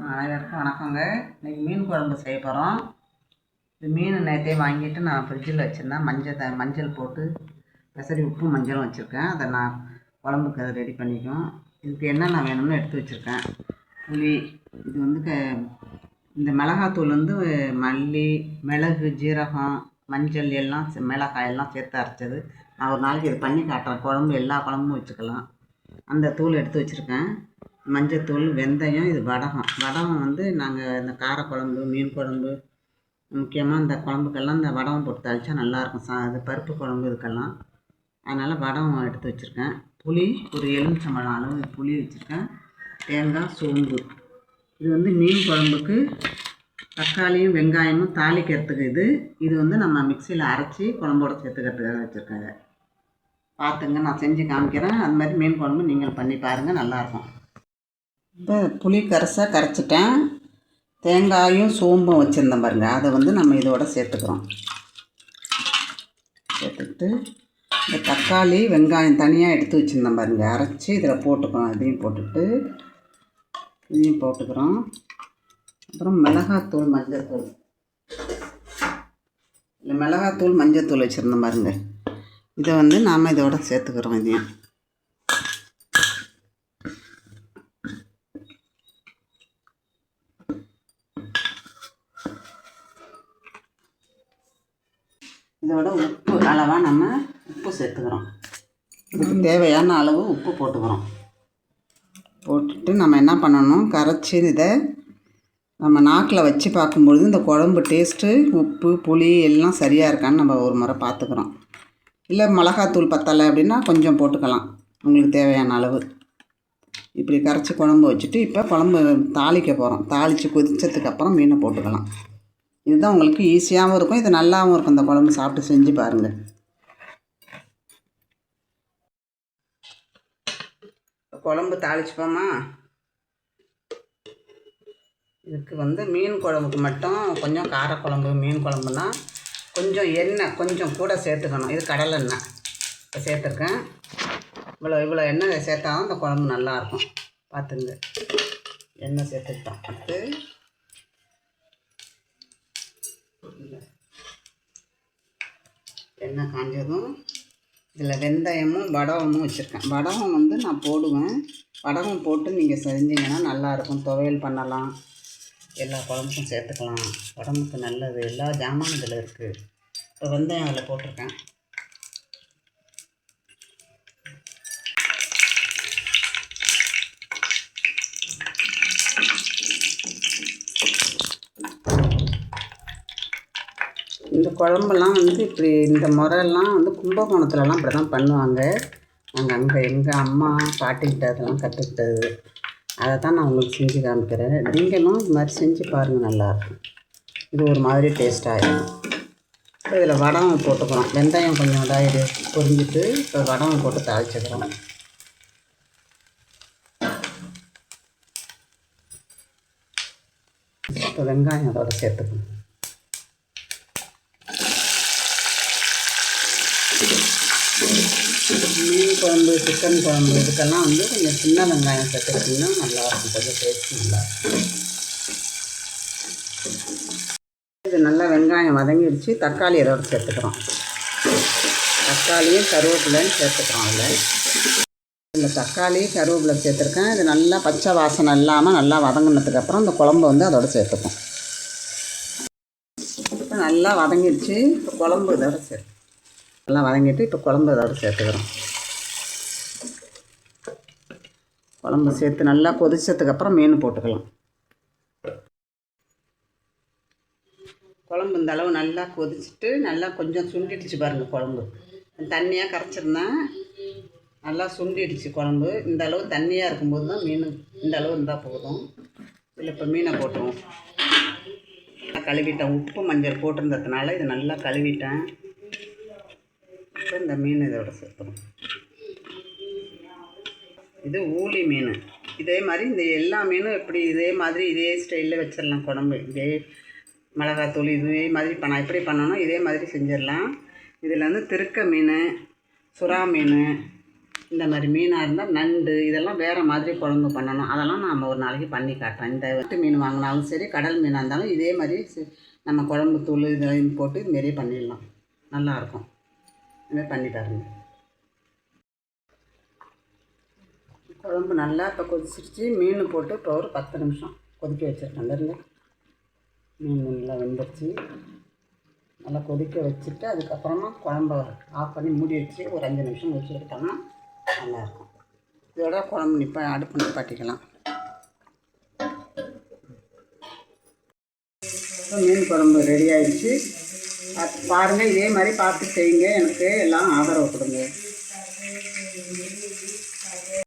அனைவருக்கும் வணக்கங்க. இன்றைக்கி மீன் குழம்பு செய்ய போகிறோம் இது மீன் நேற்றே வாங்கிட்டு நான் ஃப்ரிட்ஜில் வச்சுருந்தேன். மஞ்சள் த மஞ்சள் போட்டு பெசரி உப்பு மஞ்சளும் வச்சுருக்கேன். அதை நான் குழம்புக்கு அதை ரெடி பண்ணிக்கும் இதுக்கு என்னென்ன வேணும்னு எடுத்து வச்சுருக்கேன். புளி இது வந்து க இந்த மிளகாத்தூள் வந்து மல்லி மிளகு ஜீரகம் மஞ்சள் எல்லாம் மிளகாய் எல்லாம் சேர்த்து அரைச்சது. நான் ஒரு நாளைக்கு இது பண்ணி காட்டுறேன். குழம்பு எல்லா குழம்பும் வச்சுக்கலாம். அந்த தூள் எடுத்து வச்சுருக்கேன். மஞ்சத்தூள் வெந்தயம் இது வடகம். வடகம் வந்து நாங்கள் இந்த காரக்குழம்பு மீன் குழம்பு முக்கியமாக இந்த குழம்புக்கெல்லாம் இந்த வடகம் போட்டு தாளிச்சா நல்லாயிருக்கும் சா இது பருப்பு குழம்பு இதுக்கெல்லாம். அதனால் வடகம் எடுத்து வச்சுருக்கேன். புளி ஒரு எலுமிச்சம்பழம் அளவு புளி வச்சுருக்கேன். தேங்காய் சோம்பு. இது வந்து மீன் குழம்புக்கு தக்காளியும் வெங்காயமும் தாளிக்கிறதுக்கு இது. இது வந்து நம்ம மிக்சியில் அரைச்சி குழம்போட சேர்த்துக்கிறதுக்காக வச்சுருக்காங்க பார்த்துங்க நான் செஞ்சு காமிக்கிறேன். அது மாதிரி மீன் குழம்பு நீங்கள் பண்ணி பாருங்கள் நல்லாயிருக்கும் இப்போ புளி கரைசாக கரைச்சிட்டேன். தேங்காயும் சோம்பும் வச்சுருந்தேன் பாருங்க. அதை வந்து நம்ம இதோட சேர்த்துக்கிறோம். சேர்த்துக்கிட்டு இந்த தக்காளி வெங்காயம் தனியாக எடுத்து வச்சுருந்தேன் பாருங்க. அரைச்சி இதில் போட்டுக்கிறோம். இதையும் போட்டுட்டு இதையும் போட்டுக்கிறோம். அப்புறம் மிளகாத்தூள் மஞ்சள்தூள் இல்லை மிளகாத்தூள் மஞ்சள்தூள் வச்சுருந்தேன் பாருங்க. இதை வந்து நாம் இதோட சேர்த்துக்கிறோம் இதையும். இதோட உப்பு அளவாக நம்ம உப்பு சேர்த்துக்கிறோம். இதுக்கு தேவையான அளவு உப்பு போட்டுக்கிறோம். போட்டுட்டு நம்ம என்ன பண்ணணும்? கரைச்சி இதை நம்ம நாக்கில் வச்சு பார்க்கும்பொழுது இந்த குழம்பு டேஸ்ட்டு உப்பு புளி எல்லாம் சரியாக இருக்கான்னு நம்ம ஒரு முறை பார்த்துக்குறோம். இல்லை மிளகாத்தூள் பத்தலை அப்படின்னா கொஞ்சம் போட்டுக்கலாம். உங்களுக்கு தேவையான அளவு. இப்படி கரைச்சி குழம்பு வச்சுட்டு இப்போ குழம்பு தாளிக்க போகிறோம். தாளித்து கொதித்ததுக்கப்புறம் மீனை போட்டுக்கலாம். இதுதான் உங்களுக்கு ஈஸியாகவும் இருக்கும். இது நல்லாவும் இருக்கும். இந்த குழம்பு சாப்பிட்டு செஞ்சு பாருங்கள் குழம்பு தாளிச்சுப்போமா? இதுக்கு வந்து மீன் குழம்புக்கு மட்டும் கொஞ்சம் காரக்குழம்பு மீன் குழம்புனா கொஞ்சம் எண்ணெய் கொஞ்சம் கூட சேர்த்துக்கணும். இது கடலை எண்ணெய். இப்போ சேர்த்துருக்கேன். இவ்வளோ இவ்வளோ எண்ணெய் சேர்த்தாதான் இந்த குழம்பு நல்லாயிருக்கும் பார்த்துங்க. எண்ணெய் சேர்த்துக்கிட்டோம். அடுத்து எண்ணெய் காஞ்சதும் இதில் வெந்தயமும் வடகமும் வச்சுருக்கேன். வடகம் வந்து நான் போடுவேன். வடகம் போட்டு நீங்கள் செஞ்சீங்கன்னா நல்லாயிருக்கும். துவையல் பண்ணலாம். எல்லா குழம்புக்கும் சேர்த்துக்கலாம். உடம்புக்கு நல்லது. எல்லா ஜாமான் இதில் இருக்குது. இப்போ வெந்தயம் அதில் போட்டிருக்கேன். இந்த குழம்பெல்லாம் வந்து இப்படி இந்த முறையெல்லாம் வந்து கும்பகோணத்துலலாம் இப்படி தான் பண்ணுவாங்க. நாங்கள் அங்கே எங்கள் அம்மா பாட்டிக்கிட்ட அதெல்லாம் கற்றுக்கிட்டது அதை தான் நான் உங்களுக்கு செஞ்சு காமிக்கிறேன். நீங்களும் இது மாதிரி செஞ்சு பாருங்கள் நல்லாயிருக்கும் இது ஒரு மாதிரி டேஸ்ட் ஆகிடும் இப்போ இதில் வடம் போட்டுக்கிறோம். வெந்தயம் கொஞ்சம் இதாகிடு பொரிஞ்சிட்டு இப்போ வடம் போட்டு தாளிச்சுக்கிறோம். இப்போ வெங்காயம் அதோட சேர்த்துக்கணும். மீன் குழம்பு சிக்கன் குழம்பு இதுக்கெல்லாம் வந்து கொஞ்சம் சின்ன வெங்காயம் சேர்த்துக்கிட்டிங்கன்னா நல்லாயிருக்கும் கொஞ்சம் டேஸ்ட் நல்லா இது நல்லா வெங்காயம் வதங்கிடுச்சு தக்காளி இதோட சேர்த்துக்கிறோம். தக்காளியும் கருவேப்பிலையும் சேர்த்துக்கிறோம் அதில். இந்த தக்காளி கருவேப்பிலை சேர்த்துருக்கேன். இது நல்லா பச்சை வாசனை இல்லாமல் நல்லா வதங்கினதுக்கப்புறம் இந்த குழம்பு வந்து அதோட சேர்த்துப்போம். இப்போ நல்லா வதங்கிடுச்சு குழம்பு இதோட சேர்த்து எல்லாம் வதங்கிட்டு இப்போ குழம்பு ஏதாவது சேர்த்துக்கிறோம். குழம்பு சேர்த்து நல்லா கொதிச்சதுக்கப்புறம் மீன் போட்டுக்கலாம். குழம்பு இந்த அளவு நல்லா கொதிச்சுட்டு நல்லா கொஞ்சம் சுண்டிடுச்சு பாருங்கள் குழம்பு. தண்ணியாக கரைச்சிருந்தேன் நல்லா சுண்டிடுச்சு குழம்பு. இந்த அளவு தண்ணியாக இருக்கும்போது தான் மீன் இந்த அளவு இருந்தால் போதும். இதில் இப்போ மீனை போட்டுருவோம். நல்லா கழுவிட்டேன். உப்பு மஞ்சள் போட்டிருந்ததுனால இது நல்லா கழுவிட்டேன். இப்போ இந்த மீன் இதோட சேர்த்துறோம் இது ஊளி மீன். இதே மாதிரி இந்த எல்லா மீனும் எப்படி இதே மாதிரி இதே ஸ்டைலில் வச்சிடலாம். குழம்பு இதே மிளகாத்தூள் இதே மாதிரி பண்ண எப்படி பண்ணணும் இதே மாதிரி செஞ்சிடலாம். இதில் வந்து திருக்க மீன் சுறா மீன் இந்த மாதிரி மீனாக இருந்தால் நண்டு இதெல்லாம் வேறு மாதிரி குழம்பு பண்ணணும். அதெல்லாம் நாம் ஒரு நாளைக்கு பண்ணி காட்டுறேன் இந்த வெட்டு மீன் வாங்கினாலும் சரி கடல் மீனாக இருந்தாலும் இதே மாதிரி நம்ம குழம்பு தூள் இதெல்லாம் போட்டு இதுமாரியே பண்ணிடலாம். நல்லாயிருக்கும் இதுமாரி பண்ணி பாருங்கள் குழம்பு நல்லா இப்போ கொதிச்சிருச்சு. மீன் போட்டு இப்போ ஒரு பத்து நிமிஷம் கொதிக்க வச்சுருக்கேன். பாருங்க. மீன் நல்லா வெந்துருச்சு. நல்லா கொதிக்க வச்சுட்டு அதுக்கப்புறமா குழம்ப ஆஃப் பண்ணி மூடி வச்சு ஒரு அஞ்சு நிமிஷம் வச்சு எடுத்தோம்னா நல்லாயிருக்கும் இதோட குழம்பு நிப்ப அடுப்பு நிப்பாட்டிக்கலாம் இப்போ மீன் குழம்பு ரெடி ஆயிடுச்சு பாருங்கள் இதே மாதிரி பார்த்து செய்யுங்க. எனக்கு எல்லாம் ஆதரவு கொடுங்க.